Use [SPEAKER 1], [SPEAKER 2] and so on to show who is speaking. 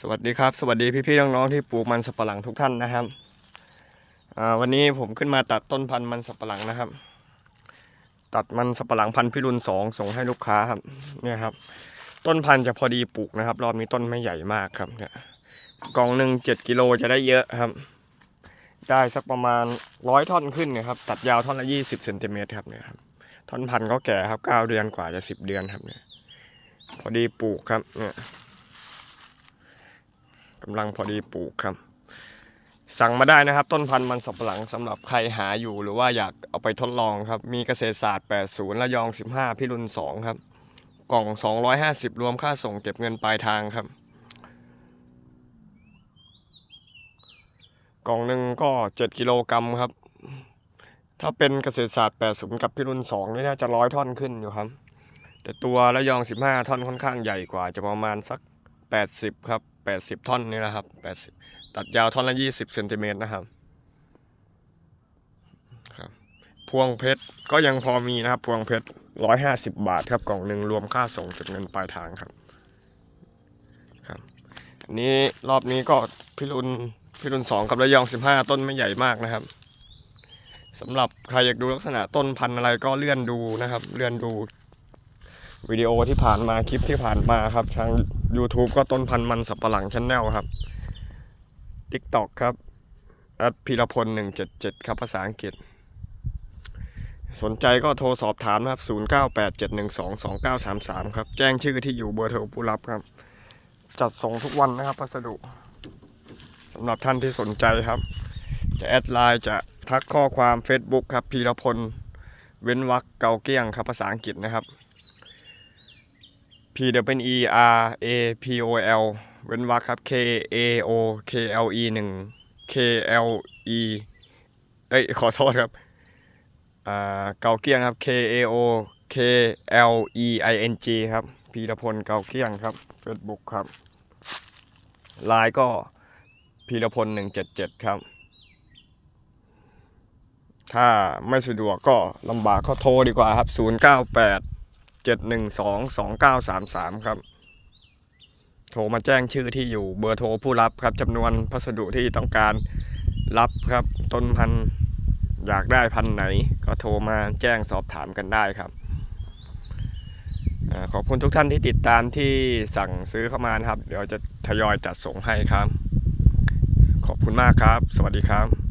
[SPEAKER 1] สวัสดีครับ สวัสดีพี่ๆน้องๆที่ปลูกมันสับปะหลังทุกท่านนะครับวันนี้ผมขึ้นมาตัดต้นพันธุ์มันสับปะหลังนะครับ ตัดมันสับปะหลังพันธุ์พิรุณสองส่งให้ลูกค้าครับเนี่ยครับ ต้นพันธุ์จะพอดีปลูกนะครับ รอบนี้ต้นไม่ใหญ่มากครับเนี่ยกล่องหนึ่งเจ็ดกิโลจะได้เยอะครับ ได้สักประมาณร้อยท่อนขึ้นนะครับ ตัดยาวท่อนละยี่สิบเซนติเมตรครับเนี่ยครับท่อนพันธุ์ก็แก่ครับเก้าเดือนกว่าจะสิบเดือนครับเนี่ยพอดีปลูกครับเนี่ย กำลังพอดีปลูกครับ สั่งมาได้นะครับ ต้นพันธุ์มันสับปะหลังสำหรับใครหาอยู่หรือว่าอยากเอาไปทดลองครับ มีเกษตรศาสตร์ 80ระยอง 15 พิรุณ2ครับ กล่อง 250 รวมค่าส่งเก็บเงินปลายทางครับ กล่องหนึ่งก็ 7 กิโลกรัมครับ ถ้าเป็นเกษตรศาสตร์ 80 กับพิรุณ2นี่น่าจะร้อยท่อนขึ้นอยู่ครับ แต่ตัวระยอง 15 ท่อนค่อนข้างใหญ่กว่าจะประมาณสัก 80 ครับ 80 ท่อนนี่นะครับ80 ตัดยาวท่อนละ 20เซนติเมตรนะครับครับ พวงเพชรก็ยังพอมีนะครับ พวงเพชร 150 บาทครับกล่องหนึ่งรวมค่าส่งเก็บเงินปลายทางครับครับอันนี้รอบนี้ก็พิรุณพิรุณ2กับระยอง 15 ต้นไม่ใหญ่มากนะครับสำหรับใครอยากดูลักษณะต้นพันธุ์อะไรก็เลื่อนดูนะครับ เลื่อนดู วิดีโอที่ผ่านมาคลิปที่ผ่านมาครับทาง YouTube ก็ต้นพันธุ์มันสับปะหลังชแนลครับ TikTok ครับแอดพีรพล 177 ครับภาษาอังกฤษ สนใจก็โทรสอบถามนะครับ 0987122933 ครับ แจ้งชื่อที่อยู่เบอร์โทรผู้รับครับ จัดส่งทุกวันนะครับพัสดุสำหรับท่านที่สนใจครับ จะแอดไลน์จะทักข้อความ Facebook ครับพีรพล เว้นวรรคเกาเกี้ยงครับภาษาอังกฤษนะครับ P W E R A P O L เว้นวรรคครับ K A O K L E 1 K L E เอ้ยขอโทษครับอ่าเกาเกี้ยงครับ K A O K L E I N G ครับพีรพลเกาเกี้ยงครับ Facebook ครับไลน์ก็พีรพล 177 ครับ ถ้าไม่สะดวกก็ลำบากก็โทรดีกว่าครับ 098 7122933 ครับ โทรมาแจ้งชื่อที่อยู่เบอร์โทรผู้รับครับจำนวนพัสดุที่ต้องการรับครับต้นพันธุ์อยากได้พันธุ์ไหน ก็โทรมาแจ้งสอบถามกันได้ครับอขอบคุณทุกท่านที่ติดตามที่สั่งซื้อเข้ามานะครับ เดี๋ยวจะทยอยจัดส่งให้ครับ ขอบคุณมากครับ สวัสดีครับ